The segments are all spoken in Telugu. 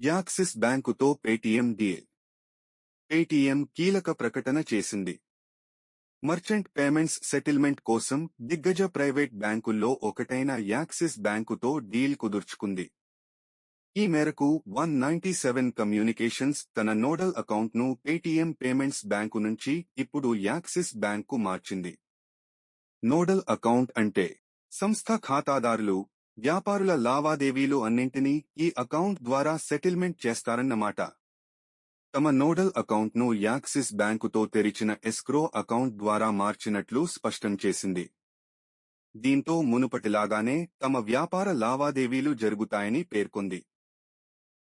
యాక్సిస్ బ్యాంకుతో పేటీఎం డీల్. పేటీఎం కీలక ప్రకటన చేసింది. మర్చెంట్ పేమెంట్స్ సెటిల్మెంట్ కోసం దిగ్గజ ప్రైవేట్ బ్యాంకుల్లో ఒకటైన యాక్సిస్ బ్యాంకుతో డీల్ కుదుర్చుకుంది. ఈ మేరకు వన్ నైన్టీ సెవెన్ కమ్యూనికేషన్స్ తన నోడల్ అకౌంట్ను పేటీఎం పేమెంట్స్ బ్యాంకు నుంచి ఇప్పుడు యాక్సిస్ బ్యాంకు మార్చింది. నోడల్ అకౌంట్ అంటే సంస్థ ఖాతాదారులు వ్యాపారుల లావాదేవీలు అన్నింటినీ ఈ అకౌంట్ ద్వారా సెటిల్మెంట్ చేస్తారన్నమాట. తమ నోడల్ అకౌంట్ను యాక్సిస్ బ్యాంకుతో తెరిచిన ఎస్క్రో అకౌంట్ ద్వారా మార్చినట్లు స్పష్టం చేసింది. దీంతో మునుపటిలాగానే తమ వ్యాపార లావాదేవీలు జరుగుతాయని పేర్కొంది.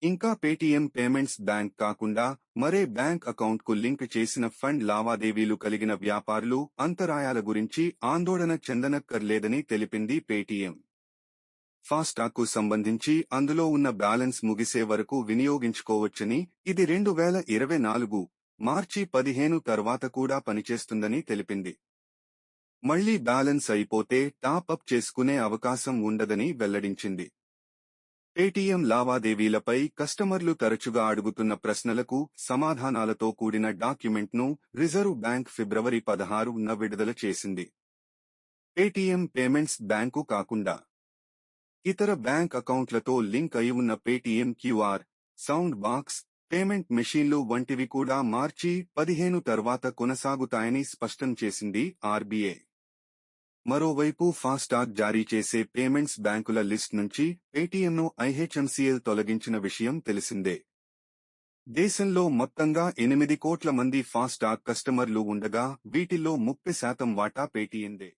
ఇంకా పేటీఎం పేమెంట్స్ బ్యాంక్ కాకుండా మరే బ్యాంక్ అకౌంట్కు లింక్ చేసిన ఫండ్ లావాదేవీలు కలిగిన వ్యాపారులు అంతరాయాల గురించి ఆందోళన చెందనక్కర్లేదని తెలిపింది పేటీఎం. ఫాస్టాగ్కు సంబంధించి అందులో ఉన్న బ్యాలెన్స్ ముగిసే వరకు వినియోగించుకోవచ్చని ఇది రెండు వేల ఇరవై నాలుగు మార్చి పదిహేను తర్వాత కూడా పనిచేస్తుందని తెలిపింది. మళ్ళీ బ్యాలెన్స్ అయిపోతే టాప్ అప్ చేసుకునే అవకాశం ఉండదని వెల్లడించింది. పేటీఎం లావాదేవీలపై కస్టమర్లు తరచుగా అడుగుతున్న ప్రశ్నలకు సమాధానాలతో కూడిన డాక్యుమెంట్ను రిజర్వ్ బ్యాంక్ ఫిబ్రవరి పదహారున విడుదల చేసింది. పేటీఎం పేమెంట్స్ బ్యాంకు కాకుండా ఇతర బ్యాంక్ అకౌంట్లతో లింక్ అయి ఉన్న Paytm QR sound box payment మెషీన్లు వంటివి కూడా మార్చి పదిహేను తర్వాత కొనసాగుతాయని స్పష్టం చేసింది ఆర్బీఐ. మరోవైపు ఫాస్టాగ్ జారీ చేసే పేమెంట్స్ బ్యాంకుల లిస్ట్ నుంచి పేటీఎంను ఐహెచ్ఎంసీఎల్ తొలగించిన విషయం తెలిసిందే. దేశంలో మొత్తంగా ఎనిమిది కోట్ల మంది ఫాస్టాగ్ కస్టమర్లు ఉండగా వీటిల్లో ముప్పై శాతం వాటా పేటీఎందే.